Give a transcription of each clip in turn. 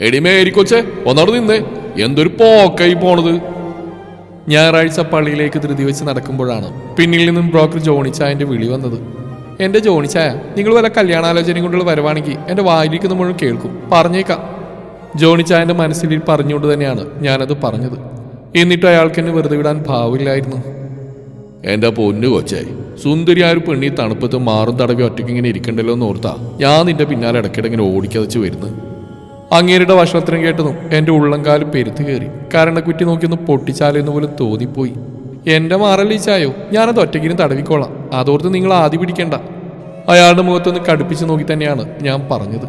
എടി മേരിക്കൊച്ചെ ഒന്നോട് നിന്നേ. എന്തൊരു പോക്കായി പോണത്. ഞായറാഴ്ച പള്ളിയിലേക്ക് ധൃതി വെച്ച് നടക്കുമ്പോഴാണ് പിന്നിൽ നിന്നും ബ്രോക്കർ ജോണിച്ചായന്റെ വിളി വന്നത്. എന്റെ ജോണിച്ചായ നിങ്ങൾ വല്ല കല്യാണാലോചനയും കൊണ്ടുള്ള വരവാണെങ്കിൽ എന്റെ വായിലിരിക്കുന്ന മുഴുവൻ കേൾക്കും. പറഞ്ഞേക്കാം. ജോണിച്ചായന്റെ മനസ്സിൽ പറഞ്ഞുകൊണ്ട് തന്നെയാണ് ഞാനത് പറഞ്ഞത്. എന്നിട്ട് അയാൾക്ക് എന്നെ വെറുതെ വിടാൻ ഭാവില്ലായിരുന്നു. എന്റെ പൊന്നു കൊച്ചേ സുന്ദരി ആ ഒരു പെണ്ണി തണുപ്പത്ത് മാറും തടവി ഒറ്റയ്ക്ക് ഇങ്ങനെ ഇരിക്കണ്ടല്ലോ എന്ന് ഓർത്താ ഞാൻ നിന്റെ പിന്നാലെ ഇടയ്ക്കിടെ ഇങ്ങനെ ഓടിക്കതച്ച് വരുന്നു അങ്ങേരുടെ വഷളത്തിനും കേട്ടതും എന്റെ ഉള്ളംകാൽ പെരുത്തു കയറി. കരണക്കുറ്റി നോക്കിയൊന്ന് പൊട്ടിച്ചാലെന്ന് പോലും തോന്നിപ്പോയി. എന്റെ മാറലീച്ചായോ ഞാനത് ഒറ്റയ്ക്കിനും തടവിക്കോളാം. അതോർത്ത് നിങ്ങൾ ആദ്യ പിടിക്കണ്ട. അയാളുടെ മുഖത്തൊന്ന് കടുപ്പിച്ച് നോക്കി തന്നെയാണ് ഞാൻ പറഞ്ഞത്.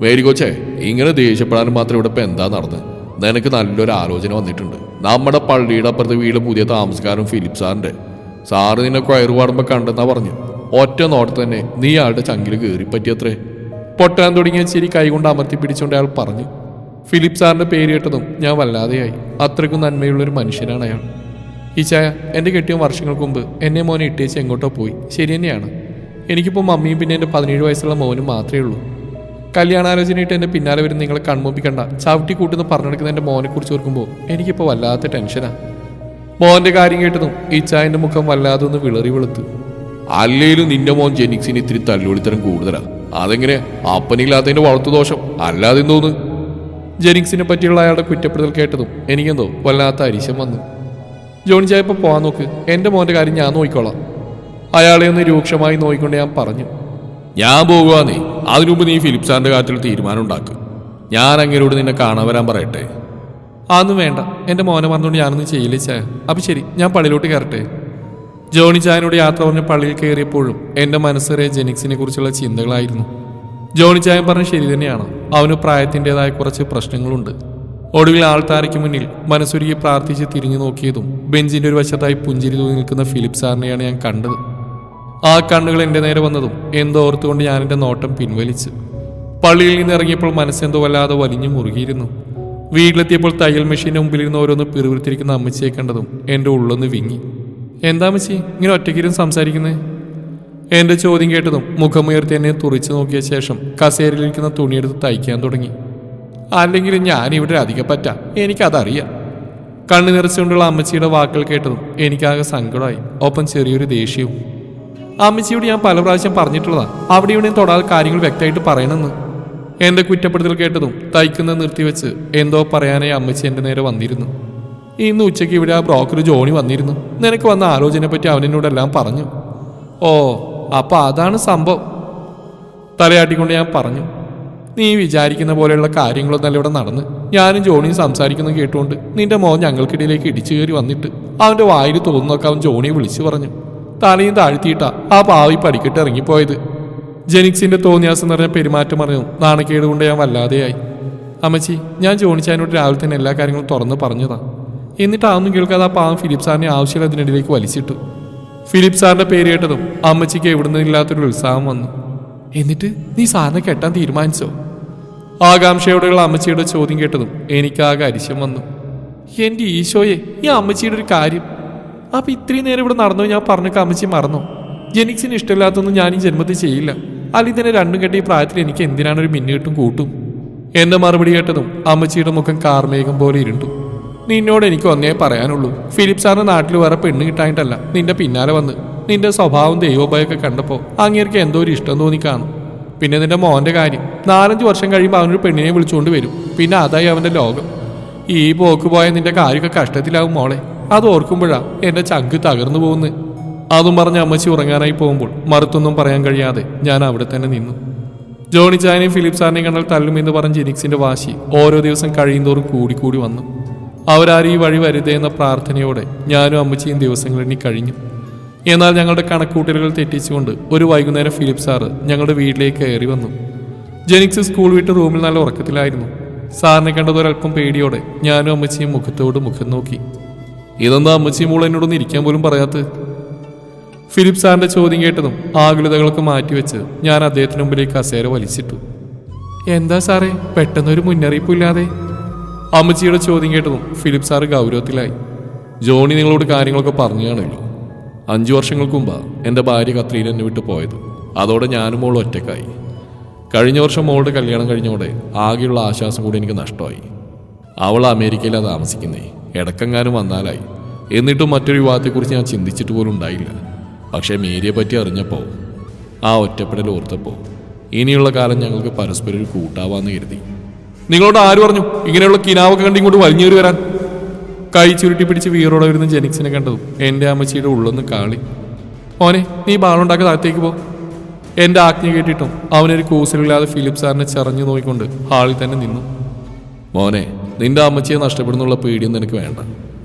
വേരി കൊച്ചേ ഇങ്ങനെ ദേഷ്യപ്പെടാനും മാത്രം ഇവിടെ ഇപ്പൊ എന്താ നടന്ന്? നിനക്ക് നല്ലൊരു ആലോചന വന്നിട്ടുണ്ട്. നമ്മുടെ പള്ളിയുടെ അപ്പുറത്ത് വീട് പുതിയ താമസക്കാരൻ ഫിലിപ്പ് സാറിന്റെ. സാറ് നിന്നെ കയറുപാടുമ്പോ കണ്ടെന്നാ പറഞ്ഞു. ഒറ്റ നോട്ടത്തന്നെ നീ ആളുടെ ചങ്കിൽ കയറി പറ്റിയത്രേ പൊട്ടാൻ തുടങ്ങിയ ചിരി കൈകൊണ്ട് അമർത്തി പിടിച്ചുകൊണ്ട് അയാൾ പറഞ്ഞു ഫിലിപ്പ് സാറിന്റെ പേര് കേട്ടതും ഞാൻ വല്ലാതെയായി. അത്രയ്ക്കും നന്മയുള്ളൊരു മനുഷ്യനാണ് അയാൾ. ഈ ചായ എന്റെ കെട്ടിയ വർഷങ്ങൾക്ക് മുമ്പ് എന്നെ മോനെ ഇട്ടേച്ച് എങ്ങോട്ടോ പോയി. ശരി തന്നെയാണ്. എനിക്കിപ്പോൾ മമ്മിയും പിന്നെ എന്റെ പതിനേഴ് വയസ്സുള്ള മോനും മാത്രമേ ഉള്ളൂ. കല്യാണാലോചനയിട്ട് എന്റെ പിന്നാലെ വരുന്ന നിങ്ങളെ കൺമുമ്പിക്കണ്ട. ചവിട്ടി കൂട്ടുന്ന പറഞ്ഞെടുക്കുന്ന എന്റെ മോനെ കുറിച്ച് ഓർക്കുമ്പോൾ എനിക്കിപ്പോൾ വല്ലാത്ത ടെൻഷനാ മോന്റെ കാര്യം കേട്ടതും ഈ ചായന്റെ മുഖം വല്ലാതെ ഒന്ന് വിളറി വെളുത്തു. അല്ലേലും നിന്റെ മോൻ ജെനിക്സിന് ഇത്തിരി തല്ലുകൊളിത്തരം കൂടുതലാ. അതെങ്ങനെ? അപ്പനില്ലാത്തതിന്റെ വളർത്തു ദോഷം. അല്ലാതെ തോന്നു ജെനിങ്സിനെ പറ്റിയുള്ള അയാളുടെ കുറ്റപ്പെടുത്തൽ കേട്ടതും എനിക്കെന്തോ വല്ലാത്ത അരിശം വന്നു. ജോൺ ചായ ഇപ്പൊ പോവാൻ നോക്ക്. എന്റെ മോന്റെ കാര്യം ഞാൻ നോക്കിക്കോളാം. അയാളെ ഒന്ന് രൂക്ഷമായി നോക്കിക്കൊണ്ട് ഞാൻ പറഞ്ഞു. ഞാൻ പോകുവാന്നേ അതിനുമുമ്പ് നീ ഫിലിപ്പ് സാറിന്റെ കാര്യത്തിൽ തീരുമാനം ഉണ്ടാക്കും. ഞാൻ അങ്ങനോട് നിന്നെ കാണാൻ വരാൻ പറയട്ടെ. അതൊന്നും വേണ്ട. എന്റെ മോനെ വന്നുകൊണ്ട് ഞാനൊന്നും ചെയ്യില്ല ചായ അപ്പൊ ശരി. ഞാൻ പള്ളിയിലോട്ട് കയറട്ടെ. ജോണി ചായനോട് യാത്ര പറഞ്ഞ് പള്ളിയിൽ കയറിയപ്പോഴും എന്റെ മനസ്സേറെ ജെനിക്സിനെ കുറിച്ചുള്ള ചിന്തകളായിരുന്നു. ജോണി ചായൻ പറഞ്ഞ ശരി തന്നെയാണ്. അവന് പ്രായത്തിന്റെതായ കുറച്ച് പ്രശ്നങ്ങളുണ്ട്. ഒടുവിൽ ആൾത്താരയ്ക്ക് മുന്നിൽ മനസ്സൊരുക്കി പ്രാർത്ഥിച്ച് തിരിഞ്ഞു നോക്കിയതും ബെഞ്ചിന്റെ ഒരു വശത്തായി പുഞ്ചിരി തൂങ്ങി നിൽക്കുന്ന ഫിലിപ്പ് സാറിനെയാണ് ഞാൻ കണ്ടത്. ആ കണ്ണുകൾ എന്റെ നേരെ വന്നതും എന്തോ ഓർത്തുകൊണ്ട് ഞാൻ എന്റെ നോട്ടം പിൻവലിച്ചു. പള്ളിയിൽ നിന്ന് ഇറങ്ങിയപ്പോൾ മനസ്സെന്തോ വല്ലാതെ വലിഞ്ഞു മുറുകിയിരുന്നു. വീട്ടിലെത്തിയപ്പോൾ തയ്യൽ മെഷീന്റെ മുമ്പിലിരുന്ന് ഓരോന്ന് പിറുപിറുത്തിരിക്കുന്ന അമ്മച്ചിയെ കണ്ടതും എന്റെ ഉള്ളൊന്ന് വിങ്ങി. എന്താ മച്ചി ഇങ്ങനെ ഒറ്റയ്ക്കിരുന്ന് സംസാരിക്കുന്നേ? എന്റെ ചോദ്യം കേട്ടതും മുഖമുയർത്തി എന്നെ തുറിച്ചു നോക്കിയ ശേഷം കസേരയിലിരിക്കുന്ന തുണിയെടുത്ത് തയ്ക്കാൻ തുടങ്ങി. അല്ലെങ്കിൽ ഞാൻ ഇവിടെ അധികം പറ്റ എനിക്കതറിയാം. കണ്ണു നിറച്ചുകൊണ്ടുള്ള അമ്മച്ചിയുടെ വാക്കുകൾ കേട്ടതും എനിക്കാകെ സങ്കടമായി. ഒപ്പം ചെറിയൊരു ദേഷ്യവും. അമ്മച്ചിയോട് ഞാൻ പല പ്രാവശ്യം പറഞ്ഞിട്ടുള്ളതാണ് അവിടെ ഇവിടെയും തൊടാതെ കാര്യങ്ങൾ വ്യക്തമായിട്ട് പറയണമെന്ന്. എന്റെ കുറ്റപ്പെടുത്തൽ കേട്ടതും തയ്ക്കുന്നത് നിർത്തിവെച്ച് എന്തോ പറയാനായി അമ്മച്ചി എന്റെ നേരെ വന്നിരുന്നു. ഇന്ന് ഉച്ചയ്ക്ക് ഇവിടെ ആ ബ്രോക്കർ ജോണി വന്നിരുന്നു. നിനക്ക് വന്ന ആലോചനയെ പറ്റി അവനെന്നോടെല്ലാം പറഞ്ഞു. ഓ അപ്പൊ അതാണ് സംഭവം. തലയാട്ടിക്കൊണ്ട് ഞാൻ പറഞ്ഞു. നീ വിചാരിക്കുന്ന പോലെയുള്ള കാര്യങ്ങളൊന്നല്ല ഇവിടെ നടന്ന്. ഞാനും ജോണിയും സംസാരിക്കുന്നത് കേട്ടുകൊണ്ട് നിന്റെ മോൻ ഞങ്ങൾക്കിടയിലേക്ക് ഇടിച്ചു കയറി വന്നിട്ട് അവന്റെ വായിൽ തോന്നുന്നൊക്കെ അവൻ ജോണിയെ വിളിച്ചു പറഞ്ഞു. തലയും താഴ്ത്തിയിട്ടാ ആ പാവി പഠിക്കിട്ട് ഇറങ്ങിപ്പോയത്. ജെനിക്സിന്റെ തോന്നിയാസം നിറഞ്ഞ പെരുമാറ്റം പറഞ്ഞു നാണക്കേട് കൊണ്ട് ഞാൻ വല്ലാതെയായി. അമ്മച്ചി ഞാൻ ജോണിച്ചതിനോട് രാവിലെ തന്നെ എല്ലാ കാര്യങ്ങളും തുറന്ന് പറഞ്ഞതാ. എന്നിട്ട് അതൊന്നും കേൾക്കാതെ ആ പാവം ഫിലിപ്പ് സാറിനെ ആവശ്യമില്ല അതിനിടയിലേക്ക് വലിച്ചിട്ടു. ഫിലിപ്പ് സാറിന്റെ പേര് കേട്ടതും അമ്മച്ചിക്ക് എവിടുന്ന് ഇല്ലാത്തൊരു ഉത്സാഹം വന്നു. എന്നിട്ട് നീ സാറിനെ കെട്ടാൻ തീരുമാനിച്ചോ? ആകാംക്ഷയോടെയുള്ള അമ്മച്ചിയുടെ ചോദ്യം കേട്ടതും എനിക്കാകെ അരിശം വന്നു. എന്റെ ഈശോയെ ഈ അമ്മച്ചിയുടെ ഒരു കാര്യം. അപ്പൊ ഇത്രയും നേരം ഇവിടെ നടന്നു? ഞാൻ പറഞ്ഞൊക്കെ അമ്മച്ചി മറന്നു? ജെനിക്സിന് ഇഷ്ടമില്ലാത്തൊന്നും ഞാൻ ഈ ജന്മത്തിൽ ചെയ്യില്ല. അല്ലെങ്കിൽ തന്നെ രണ്ടും കെട്ടി പ്രായത്തിൽ എനിക്ക് എന്തിനാണ് ഒരു മിന്നുകെട്ടും കൂട്ടും? എന്റെ മറുപടി കേട്ടതും അമ്മച്ചിയുടെ മുഖം കാർമേഘം പോലെ ഇരുണ്ടു. നിന്നോട് എനിക്ക് ഒന്നേ പറയാനുള്ളൂ. ഫിലിപ്പ് സാറിന് നാട്ടിൽ വേറെ പെണ്ണ് കിട്ടായിട്ടല്ല നിന്റെ പിന്നാലെ വന്ന്. നിന്റെ സ്വഭാവം ദൈവോഭയൊക്കെ കണ്ടപ്പോൾ അങ്ങേർക്ക് എന്തോ ഒരു ഇഷ്ടം തോന്നി കാണും. പിന്നെ നിന്റെ മോന്റെ കാര്യം. നാലഞ്ച് വർഷം കഴിയുമ്പോൾ അവനൊരു പെണ്ണിനെ വിളിച്ചുകൊണ്ട് വരും. പിന്നെ അതായി അവന്റെ ലോകം. ഈ പോക്ക് പോയ നിന്റെ കാര്യമൊക്കെ കഷ്ടത്തിലാവും മോളെ. അത് ഓർക്കുമ്പോഴാ എന്റെ ചങ്ക് തകർന്നു പോകുന്നത്. അതും പറഞ്ഞ് അമ്മച്ചി ഉറങ്ങാനായി പോകുമ്പോൾ മറുത്തൊന്നും പറയാൻ കഴിയാതെ ഞാൻ അവിടെ തന്നെ നിന്നു. ജോണി ചായനെയും ഫിലിപ്പ് സാറിനെയും കണ്ടാൽ തല്ലുമെന്ന് പറഞ്ഞ് ജെനിക്സിന്റെ വാശി ഓരോ ദിവസം കഴിയുന്തോറും കൂടിക്കൂടി വന്നു. അവരാരും ഈ വഴി വരുതേ എന്ന പ്രാർത്ഥനയോടെ ഞാനും അമ്മച്ചിയും ദിവസങ്ങൾ എണ്ണി കഴിഞ്ഞു. എന്നാൽ ഞങ്ങളുടെ കണക്കൂട്ടലുകൾ തെറ്റിച്ചുകൊണ്ട് ഒരു വൈകുന്നേരം ഫിലിപ്പ് സാറ് ഞങ്ങളുടെ വീട്ടിലേക്ക് കയറി വന്നു. ജെനിക്സ് സ്കൂൾ വിട്ട് റൂമിൽ നല്ല ഉറക്കത്തിലായിരുന്നു. സാറിനെ കണ്ടത് ഒരല്പം പേടിയോടെ ഞാനും അമ്മച്ചിയും മുഖത്തോട് മുഖം നോക്കി. ഇതെന്താ അമ്മച്ചി മോൾ എന്നോടൊന്ന് ഇരിക്കാൻ പോലും പറയാത്തത്? ഫിലിപ്പ് സാറിന്റെ ചോദ്യം കേട്ടതും ആകുലതകളൊക്കെ മാറ്റിവെച്ച് ഞാൻ അദ്ദേഹത്തിന് മുമ്പിലേക്ക് കസേര വലിച്ചിട്ടു. എന്താ സാറേ പെട്ടെന്നൊരു മുന്നറിയിപ്പില്ലാതെ അമ്മച്ചിയുടെ ചോദ്യം കേട്ടതും ഫിലിപ്പ് സാറ് ഗൗരവത്തിലായി. ജോണി നിങ്ങളോട് കാര്യങ്ങളൊക്കെ പറഞ്ഞു കാണുമല്ലോ അഞ്ചു വർഷങ്ങൾക്ക് മുമ്പാണ് എന്റെ ഭാര്യ കത്രിയിൽ എന്നെ വിട്ട് പോയത്. അതോടെ ഞാനും മോൾ ഒറ്റക്കായി കഴിഞ്ഞ വർഷം മോളുടെ കല്യാണം കഴിഞ്ഞോടെ ആകെയുള്ള ആശ്വാസം കൂടി എനിക്ക് നഷ്ടമായി. അവൾ അമേരിക്കയിലാണ് താമസിക്കുന്നേ. ഇടക്കെങ്ങാനും വന്നാലായി. എന്നിട്ടും മറ്റൊരു വിവാഹത്തെക്കുറിച്ച് ഞാൻ ചിന്തിച്ചിട്ട് പോലും ഉണ്ടായില്ല. പക്ഷേ മേരിയെ പറ്റി അറിഞ്ഞപ്പോൾ ആ ഒറ്റപ്പെടൽ ഓർത്തപ്പോൾ ഇനിയുള്ള കാലം ഞങ്ങൾക്ക് പരസ്പരം ഒരു കൂട്ടാവാന്ന് കരുതി. നിങ്ങളോട് ആര് പറഞ്ഞു? ഇങ്ങനെയുള്ള കിനാവൊക്കെ കണ്ട് ഇങ്ങോട്ട് വലിഞ്ഞേറി വരാൻ. കൈ ചുരുട്ടി പിടിച്ച് വീറോടെ വരുന്ന ജെനിക്സിനെ കണ്ടതും എന്റെ അമ്മച്ചിയുടെ ഉള്ളൊന്ന് കാളി. ഓനെ നീ ബാളുണ്ടാക്കി താഴത്തേക്ക് പോ. എന്റെ ആജ്ഞ കേട്ടിട്ടും അവനൊരു കൂസലില്ലാതെ ഫിലിപ്പ് സാറിനെ ചറഞ്ഞു നോക്കിക്കൊണ്ട് ഹാളിൽ തന്നെ നിന്നു. മോനെ നിന്റെ അമ്മച്ചിയെ നഷ്ടപ്പെടുന്നുള്ള പേടിയൊന്നും നിനക്ക് വേണ്ട.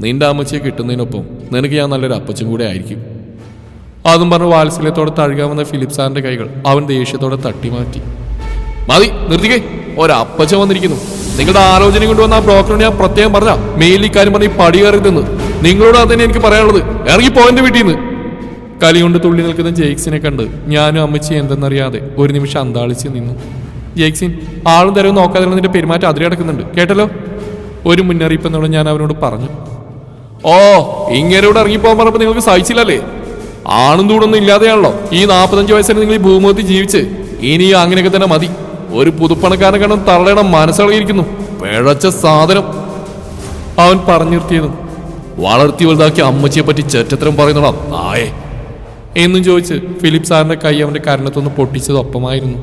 നിന്റെ അമ്മച്ചിയെ കിട്ടുന്നതിനൊപ്പം നിനക്ക് ഞാൻ നല്ലൊരു അപ്പച്ചും കൂടെ ആയിരിക്കും. അതും പറഞ്ഞ് വാത്സല്യത്തോടെ തഴുകാമെന്ന ഫിലിപ്പ് സാറിന്റെ കൈകൾ അവൻ ദേഷ്യത്തോടെ തട്ടി മാറ്റി മതി നിർത്തിക്കേ. ഒരപ്പച്ച വന്നിരിക്കുന്നു. നിങ്ങളുടെ ആലോചന കൊണ്ടുവന്ന ആ ബ്രോക്കറോട് ഞാൻ പ്രത്യേകം പറഞ്ഞ മെയിലി കാര്യം പറഞ്ഞ് പടി കയറിയതെന്ന് നിങ്ങളോട് അതന്നെ എനിക്ക് പറയാനുള്ളത്. ഇറങ്ങി പോയിന്റ് വീട്ടിൽ നിന്ന്. കലി കൊണ്ട് തുള്ളി നിൽക്കുന്ന ജെയ്ക്സിനെ കണ്ട് ഞാനും അമ്മച്ചി എന്തെന്നറിയാതെ ഒരു നിമിഷം അന്താളിച്ച് നിന്നു. ജെയ്ക്സിൻ ആളും തരവും നോക്കാതെ നിന്റെ പെരുമാറ്റം അതിരെ കിടക്കുന്നുണ്ട്. കേട്ടല്ലോ? ഒരു മുന്നറിയിപ്പ് എന്നോട് ഞാൻ അവനോട് പറഞ്ഞു. ഓ ഇങ്ങനെ ഇവിടെ ഇറങ്ങിപ്പോകാൻ പറഞ്ഞപ്പോൾ നിങ്ങൾക്ക് സഹിച്ചില്ലല്ലേ? ആണും തൂടൊന്നും ഇല്ലാതെയാണല്ലോ ഈ നാൽപ്പത്തഞ്ച് വയസ്സിന് നിങ്ങൾ ഈ ഭൂമുഖത്ത് ജീവിച്ച്? ഇനി അങ്ങനെയൊക്കെ തന്നെ മതി. ഒരു പുതുപ്പണക്കാരനെ കണ്ടും തള്ളയുടെ മനസ്സിളകിയിരിക്കുന്നു. പിഴച്ച സാധനം. അവൻ പറഞ്ഞു നിർത്തിയത്. വളർത്തി വലുതാക്കി അമ്മച്ചിയെ പറ്റി ചേറ്റത്തരം പറയുന്നതാ. നായേ. എന്നും ചോദിച്ച് ഫിലിപ്പ് സാറിന്റെ കൈ അവന്റെ കരണത്തൊന്ന് പൊട്ടിച്ചത് ഒപ്പമായിരുന്നു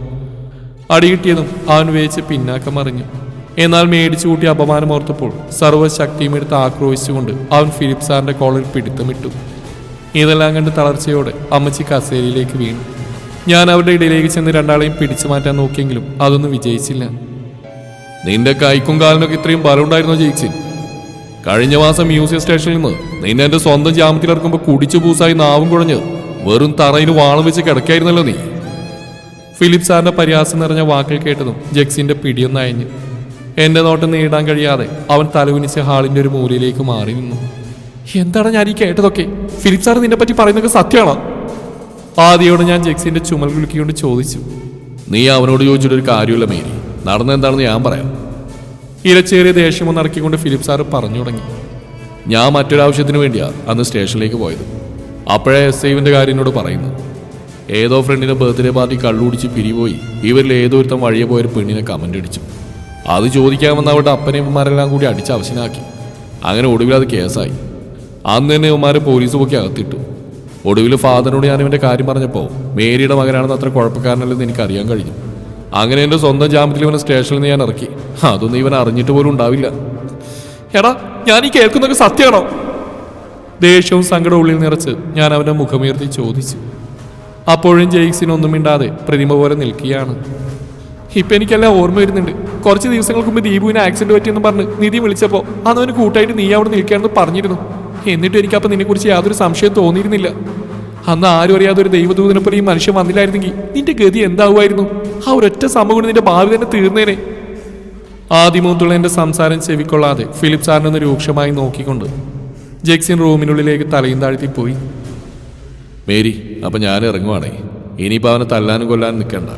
അടി കിട്ടിയതും അവൻ വേച്ച് പിന്നാക്കം മറിഞ്ഞു. എന്നാൽ മേടിച്ചു കൂട്ടി അപമാനം ഓർത്തപ്പോൾ സർവശക്തിയും എടുത്ത് ആക്രോശിച്ചുകൊണ്ട് അവൻ ഫിലിപ്പ് സാറിന്റെ കോളിൽ പിടുത്തമിട്ടു. ഇതെല്ലാം കണ്ട് തളർച്ചയോടെ അമ്മച്ചി കസേരയിലേക്ക് വീണു. ഞാൻ അവരുടെ ഇടയിലേക്ക് ചെന്ന് രണ്ടാളെയും പിടിച്ചു മാറ്റാൻ നോക്കിയെങ്കിലും അതൊന്നും വിജയിച്ചില്ല. നിന്റെ കൈക്കും കാലിനൊക്കെ ഇത്രയും ബലം ഉണ്ടായിരുന്നോ ജയിച്ചിൻ കഴിഞ്ഞ മാസം മ്യൂസിയം സ്റ്റേഷനിൽ നിന്ന് നിന്നെ എന്റെ സ്വന്തം ജാമത്തിൽ ഇറക്കുമ്പോൾ കുടിച്ചു പൂസായി നാവും കുഴഞ്ഞ് വെറും തറയിൽ വാളം വെച്ച് കിടക്കായിരുന്നല്ലോ നീ. ഫിലിപ്പ് സാറിന്റെ പരിഹാസം നിറഞ്ഞ വാക്കിൽ കേട്ടതും ജെക്സിന്റെ പിടിയൊന്ന് അയഞ്ഞു എന്റെ നോട്ടം നേടാൻ കഴിയാതെ അവൻ തലകുനിച്ച് ഹാളിന്റെ ഒരു മൂലയിലേക്ക് മാറി നിന്നു. എന്താണ് ഞാൻ ഈ കേട്ടതൊക്കെ? ഫിലിപ്പ് സാർ നിന്നെ പറ്റി പറയുന്നൊക്കെ സത്യമാണോ? ആദ്യയോട് ഞാൻ ജെക്സിന്റെ ചുമൽ കുലുക്കിക്കൊണ്ട് ചോദിച്ചു നീ അവനോട് ചോദിച്ചിട്ടൊരു കാര്യമില്ല മേരി. നടന്നെന്താണെന്ന് ഞാൻ പറയാം. ഇരച്ചേറിയ ദേഷ്യമൊന്ന് ഇറക്കിക്കൊണ്ട് ഫിലിപ്പ് സാറ് പറഞ്ഞു തുടങ്ങി. ഞാൻ മറ്റൊരാവശ്യത്തിന് വേണ്ടിയാ അന്ന് സ്റ്റേഷനിലേക്ക് പോയത്. അപ്പോഴേ എസ് ഐവിന്റെ കാര്യനോട് പറയുന്നു ഏതോ ഫ്രണ്ടിന്റെ ബർത്ത്ഡേ പാർട്ടി കള്ളുടിച്ച് പിരിപോയി. ഇവരിൽ ഏതോ ഒരുത്തം വഴിയെ പോയൊരു പെണ്ണിനെ കമന്റ് അടിച്ചു. അത് ചോദിക്കാമെന്ന് അവരുടെ അപ്പനമ്മമാരെല്ലാം കൂടി അടിച്ച് അവശനാക്കി അങ്ങനെ ഒടുവിൽ അത് കേസായി. അന്ന് തന്നെ ഇവന്മാരെ പോലീസ് പൊക്കി അകത്തിട്ടു. ഒടുവിൽ ഫാദറിനോട് ഞാൻ ഇവന്റെ കാര്യം പറഞ്ഞപ്പോൾ മേരിയുടെ മകനാണെന്ന് അത്ര കുഴപ്പക്കാരനല്ലെന്ന് എനിക്ക് അറിയാൻ കഴിഞ്ഞു. അങ്ങനെ എന്റെ സ്വന്തം ജാമ്യത്തിൽ ഇവനെ സ്റ്റേഷനിൽ നിന്ന് ഞാൻ ഇറക്കി. അതൊന്നും ഇവൻ അറിഞ്ഞിട്ട് പോലും ഉണ്ടാവില്ല. എടാ ഞാൻ ഈ കേൾക്കുന്നൊക്കെ സത്യമാണോ? ദേഷ്യവും സങ്കടവും ഉള്ളിൽ നിറച്ച് ഞാൻ അവന്റെ മുഖമുയർത്തി ചോദിച്ചു. അപ്പോഴും ജെയ്ക്സിനൊന്നും മിണ്ടാതെ പ്രതിമ പോലെ നിൽക്കുകയാണ്. ഇപ്പൊ എനിക്കെല്ലാം ഓർമ്മ വരുന്നുണ്ട്. കുറച്ച് ദിവസങ്ങൾക്ക് മുമ്പ് ദീപുവിന് ആക്സിഡന്റ് പറ്റിയെന്ന് പറഞ്ഞ് നിധി വിളിച്ചപ്പോൾ അന്ന് അവന് കൂട്ടായിട്ട് നീ അവിടെ നിൽക്കുകയാണെന്ന് പറഞ്ഞിരുന്നു. എന്നിട്ടും എനിക്കപ്പോൾ നിന്നെക്കുറിച്ച് യാതൊരു സംശയം തോന്നിയിരുന്നില്ല. അന്ന് ആരും അറിയാതെ ഒരു ദൈവദൂതനെ പോലെ ഈ മനുഷ്യൻ വന്നില്ലായിരുന്നെങ്കിൽ നിന്റെ ഗതി എന്താവുമായിരുന്നു? ആ ഒരൊറ്റ സംഭവം കൊണ്ട് നിന്റെ ഭാവി തന്നെ തീർന്നേനെ. ആദ്യമൂത്തുള്ള എന്റെ സംസാരം ചെവിക്കൊള്ളാതെ ഫിലിപ്പ് സാറിനൊന്ന് രൂക്ഷമായി നോക്കിക്കൊണ്ട് ജെക്സിൻ റൂമിനുള്ളിലേക്ക് തലയും താഴ്ത്തി പോയി. മേരി അപ്പൊ ഞാൻ ഇറങ്ങുവാണേ. ഇനിയിപ്പോ അവനെ തല്ലാനും കൊല്ലാനും നിൽക്കണ്ട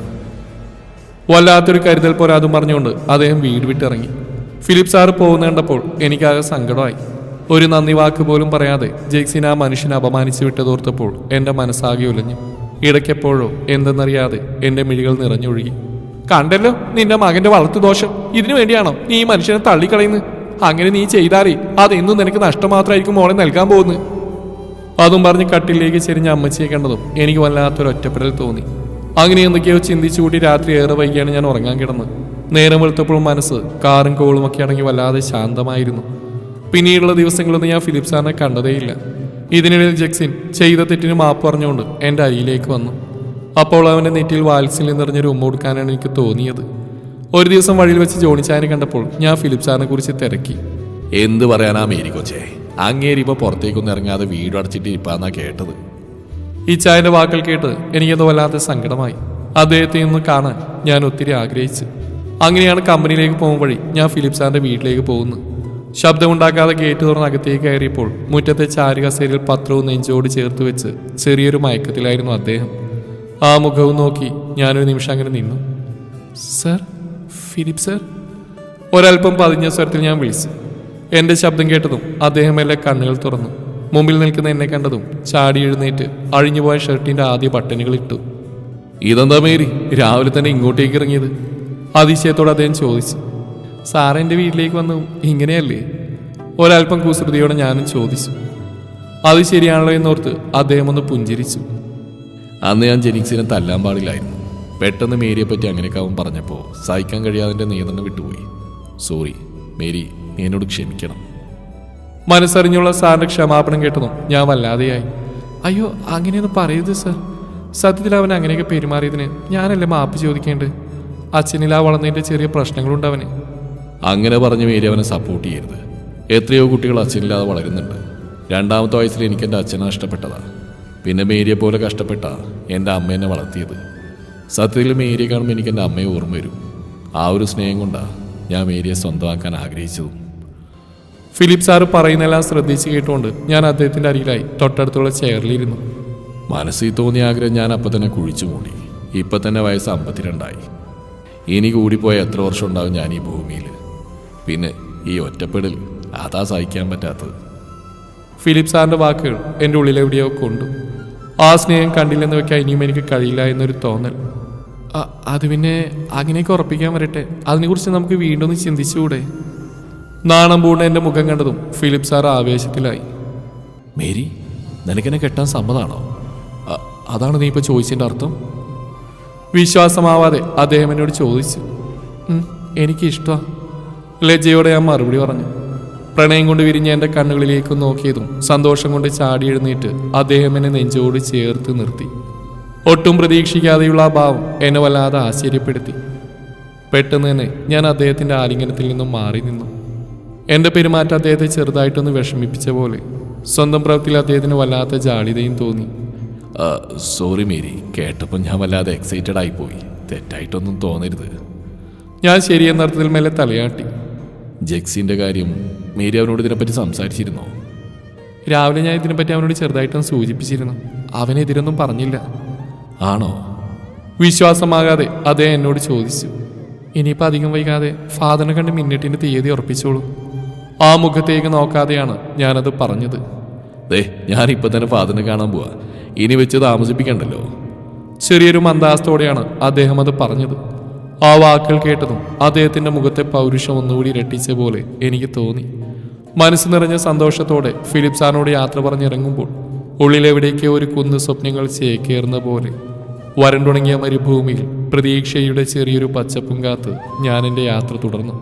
വല്ലാത്തൊരു കരുതൽ പോരാതും പറഞ്ഞുകൊണ്ട് അദ്ദേഹം വീട് വിട്ടിറങ്ങി. ഫിലിപ്പ് സാറ് പോകുന്ന കണ്ടപ്പോൾ എനിക്കാകെ സങ്കടമായി. ഒരു നന്ദി വാക്ക് പോലും പറയാതെ ജെക്സിൻ ആ മനുഷ്യനെ അപമാനിച്ചു വിട്ടതോർത്തപ്പോൾ എന്റെ മനസ്സാകെ ഉലഞ്ഞു ഇടയ്ക്കെപ്പോഴോ എന്തെന്നറിയാതെ എന്റെ മിഴികൾ നിറഞ്ഞൊഴുകി. കണ്ടല്ലോ നിന്റെ മകന്റെ വളർത്തു ദോഷം. ഇതിനു വേണ്ടിയാണോ നീ ഈ മനുഷ്യനെ തള്ളിക്കളയുന്നത് അങ്ങനെ നീ ചെയ്താലേ അതെന്നും നിനക്ക് നഷ്ടം മാത്രമായിരിക്കും മോളെ നൽകാൻ പോകുന്നത് അതും പറഞ്ഞ് കട്ടിലേക്ക് ചെരിഞ്ഞ അമ്മച്ചിയെ കണ്ടതും എനിക്ക് വല്ലാത്തൊരു ഒറ്റപ്പെടൽ തോന്നി. അങ്ങനെ എന്തൊക്കെയോ ചിന്തിച്ചുകൂടി രാത്രി ഏറെ വൈകിയാണ് ഞാൻ ഉറങ്ങാൻ കിടന്നത്. നേരം വെളുത്തപ്പോഴും മനസ്സ് കാറും കോളും ഒക്കെ അടങ്ങി വല്ലാതെ ശാന്തമായിരുന്നു. പിന്നീടുള്ള ദിവസങ്ങളൊന്നും ഞാൻ ഫിലിപ്പ് സാറിനെ കണ്ടതേയില്ല ഇതിനിടയിൽ ജക്സിൻ ചെയ്ത തെറ്റിന് മാപ്പ് പറഞ്ഞുകൊണ്ട് എന്റെ അരിയിലേക്ക് വന്നു. അപ്പോൾ അവന്റെ നെറ്റിയിൽ വാത്സല്യം നിറഞ്ഞൊരു ഉമ്മ കൊടുക്കാനാണ് എനിക്ക് തോന്നിയത്. ഒരു ദിവസം വഴിയിൽ വെച്ച് ജോണിച്ചായനെ കണ്ടപ്പോൾ ഞാൻ ഫിലിപ്പ് സാറിനെ കുറിച്ച് തിരക്കി. എന്ത് പറയാനാ മേരി കൊച്ചേ? അങ്ങേരി ഇപ്പോൾ പുറത്തേക്കൊന്നും ഇറങ്ങാതെ വീട് അടച്ചിട്ട് ഇപ്പാന്നാ കേട്ടത്. ഈ ചായന്റെ വാക്കുകൾ കേട്ട് എനിക്കത് വല്ലാത്ത സങ്കടമായി. അദ്ദേഹത്തെ ഒന്ന് കാണാൻ ഞാൻ ഒത്തിരി ആഗ്രഹിച്ചു. അങ്ങനെയാണ് കമ്പനിയിലേക്ക് പോകും വഴി ഞാൻ ഫിലിപ്പ് സാറിന്റെ വീട്ടിലേക്ക് പോകുന്നത്. ശബ്ദമുണ്ടാക്കാതെ ഗേറ്റ് തുറന്ന് അകത്തേക്ക് കയറിയപ്പോൾ മുറ്റത്തെ ചാരുകസേരയിൽ പത്രവും നെഞ്ചോട് ചേർത്ത് വെച്ച് ചെറിയൊരു മയക്കത്തിലായിരുന്നു അദ്ദേഹം. ആ മുഖവും നോക്കി ഞാനൊരു നിമിഷം അങ്ങനെ നിന്നു. Sir Philip sir? ഒരൽപ്പം പതിഞ്ഞ സ്വരത്തിൽ ഞാൻ വിളിച്ചു. എന്റെ ശബ്ദം കേട്ടതും അദ്ദേഹം എല്ലാ കണ്ണുകൾ തുറന്നു. മുമ്പിൽ നിൽക്കുന്ന എന്നെ കണ്ടതും ചാടി എഴുന്നേറ്റ് അഴിഞ്ഞുപോയ ഷർട്ടിന്റെ ആദ്യ ബട്ടണുകൾ ഇട്ടു. ഇതെന്താ മേരി? രാവിലെ തന്നെ ഇങ്ങോട്ടേക്ക് ഇറങ്ങിയത്? അതിശയത്തോടെ അദ്ദേഹം ചോദിച്ചു. സാർ എന്റെ വീട്ടിലേക്ക് വന്നു. ഇങ്ങനെയല്ലേ? ഒരല്പം കുസൃതിയോടെ ഞാനും ചോദിച്ചു. അത് ശരിയാണല്ലോ എന്നോർത്ത് അദ്ദേഹം ഒന്ന് പുഞ്ചിരിച്ചു. അന്ന് ഞാൻ ജെനിക്സിനെ തല്ലാൻ പാടില്ലായിരുന്നു. പെട്ടെന്ന് മേരിയെ പറ്റി അങ്ങനെയൊക്കെ അവൻ പറഞ്ഞപ്പോൾ സഹിക്കാൻ കഴിയാതെ എന്റെ നിയന്ത്രണം വിട്ടുപോയി. സോറി മേരി നീ എന്നോട് ക്ഷമിക്കണം. മനസ്സറിഞ്ഞുള്ള സാറിന്റെ ക്ഷമാപണം കേട്ടതും ഞാൻ വല്ലാതെയായി. അയ്യോ അങ്ങനെയൊന്നും പറയരുത് സർ. സത്യത്തിൽ അവൻ അങ്ങനെയൊക്കെ പെരുമാറിയതിന് ഞാനല്ലേ മാപ്പ് ചോദിക്കേണ്ടത്? അച്ഛനിലാ വളർന്നതിന്റെ ചെറിയ പ്രശ്നങ്ങളുണ്ട് അവന്. അങ്ങനെ പറഞ്ഞ മേരി അവനെ സപ്പോർട്ട് ചെയ്യരുത്. എത്രയോ കുട്ടികൾ അച്ഛനില്ലാതെ വളരുന്നുണ്ട്. രണ്ടാമത്തെ വയസ്സിൽ എനിക്ക് എന്റെ അച്ഛനെ നഷ്ടപ്പെട്ടതാണ് പിന്നെ മേരിയെ പോലെ കഷ്ടപ്പെട്ട എന്റെ അമ്മേനെ വളർത്തിയത്. സത്യത്തിൽ മേരിയെ കാണുമ്പോൾ എനിക്ക് എന്റെ അമ്മയെ ഓർമ്മ വരും. ആ ഒരു സ്നേഹം കൊണ്ടാണ് ഞാൻ മേരിയെ സ്വന്തമാക്കാൻ ആഗ്രഹിച്ചതും. ഫിലിപ്പ് സാറ് പറയുന്നതെല്ലാം ശ്രദ്ധിച്ച് കേട്ടുകൊണ്ട് ഞാൻ അദ്ദേഹത്തിന്റെ അരികിലായി തൊട്ടടുത്തുള്ള ചെയറിലിരുന്നു. മനസ്സിൽ തോന്നിയ ആഗ്രഹം ഞാൻ അപ്പം തന്നെ കുഴിച്ചു മൂടി. ഇപ്പം തന്നെ വയസ്സ് അമ്പത്തിരണ്ടായി. ഇനി കൂടിപ്പോയ എത്ര വർഷം ഉണ്ടാവും ഞാൻ ഈ ഭൂമിയിൽ പിന്നെ ഈ ഒറ്റപ്പെടൽ അതാ സഹിക്കാൻ പറ്റാത്തത്. ഫിലിപ്പ് സാറിന്റെ വാക്കുകൾ എന്റെ ഉള്ളിലെവിടെയോ കൊണ്ടു. ആ സ്നേഹം കണ്ടില്ലെന്ന് വെക്കാൻ ഇനിയും എനിക്ക് കഴിയില്ല എന്നൊരു തോന്നൽ. അത് പിന്നെ അങ്ങനെയൊക്കെ ഉറപ്പിക്കാൻ വരട്ടെ. അതിനെക്കുറിച്ച് നമുക്ക് വീണ്ടും ഒന്ന് ചിന്തിച്ചുകൂടെ? നാണം പൂണ്ട എന്റെ മുഖം കണ്ടതും ഫിലിപ്പ് സാർ ആവേശത്തിലായി. മേരി നിനക്കെന്നെ കെട്ടാൻ സമ്മതാണോ? അതാണ് നീ ഇപ്പോൾ ചോദിച്ചതിന്റെ അർത്ഥം? വിശ്വാസമാവാതെ അദ്ദേഹം എന്നോട് ചോദിച്ചു. "ഉം, എനിക്കിഷ്ടമാണ് ലജ്ജയോടെ ഞാൻ മറുപടി പറഞ്ഞു. പ്രണയം കൊണ്ട് വിരിഞ്ഞ എന്റെ കണ്ണുകളിലേക്ക് നോക്കിയതും സന്തോഷം കൊണ്ട് ചാടി എഴുന്നേറ്റ് അദ്ദേഹം എന്നെ നെഞ്ചോട് ചേർത്ത് നിർത്തി. ഒട്ടും പ്രതീക്ഷിക്കാതെയുള്ള ആ ഭാവം എന്നെ വല്ലാതെ ആശ്ചര്യപ്പെടുത്തി. പെട്ടെന്ന് തന്നെ ഞാൻ അദ്ദേഹത്തിന്റെ ആലിംഗനത്തിൽ നിന്നും മാറി നിന്നു. എന്റെ പെരുമാറ്റം അദ്ദേഹത്തെ ചെറുതായിട്ടൊന്ന് വിഷമിപ്പിച്ച പോലെ സ്വന്തം പ്രവൃത്തിയിൽ അദ്ദേഹത്തിന് വല്ലാത്ത ജാളിതയും തോന്നി. സോറി മേരി കേട്ടപ്പോൾ ഞാൻ വല്ലാതെ എക്സൈറ്റഡ് ആയിപ്പോയി. തെറ്റായിട്ടൊന്നും തോന്നരുത്. ഞാൻ ശരിയെന്ന അർത്ഥത്തിൽ മേലെ തലയാട്ടി. ജെക്സിന്റെ കാര്യം മേരി അവനോട് ഇതിനെപ്പറ്റി സംസാരിച്ചിരുന്നോ? രാവിലെ ഞാൻ ഇതിനെപ്പറ്റി അവനോട് ചെറുതായിട്ടൊന്ന് സൂചിപ്പിച്ചിരുന്നു. അവനെതിരൊന്നും പറഞ്ഞില്ല. ആണോ? വിശ്വാസമാകാതെ അതേ എന്നോട് ചോദിച്ചു. ഇനിയിപ്പോൾ അധികം വൈകാതെ ഫാദറിനെ കണ്ട് മിന്നിട്ടിന്റെ തീയതി ഉറപ്പിച്ചോളൂ. ആ മുഖത്തേക്ക് നോക്കാതെയാണ് ഞാനത് പറഞ്ഞത്. ദേ ഞാനിപ്പോൾ തന്നെ ഫാദറിനെ കാണാൻ പോവാ. ഇനി വെച്ച് താമസിപ്പിക്കണ്ടല്ലോ. ചെറിയൊരു മന്ദാസത്തോടെയാണ് അദ്ദേഹം അത് പറഞ്ഞത്. ആ വാക്കുകൾ കേട്ടതും അദ്ദേഹത്തിന്റെ മുഖത്തെ പൗരുഷം ഒന്നുകൂടി ഇരട്ടിച്ച പോലെ എനിക്ക് തോന്നി. മനസ്സ് നിറഞ്ഞ സന്തോഷത്തോടെ ഫിലിപ്പ് സാറിനോട് യാത്ര പറഞ്ഞിറങ്ങുമ്പോൾ ഉള്ളിലെവിടേക്കോ ഒരു കുന്ന് സ്വപ്നങ്ങൾ ചേക്കേറുന്ന പോലെ വരണ്ടുണങ്ങിയ മരുഭൂമിയിൽ പ്രതീക്ഷയുടെ ചെറിയൊരു പച്ചപ്പും കാത്ത് ഞാൻ എന്റെ യാത്ര തുടർന്നു.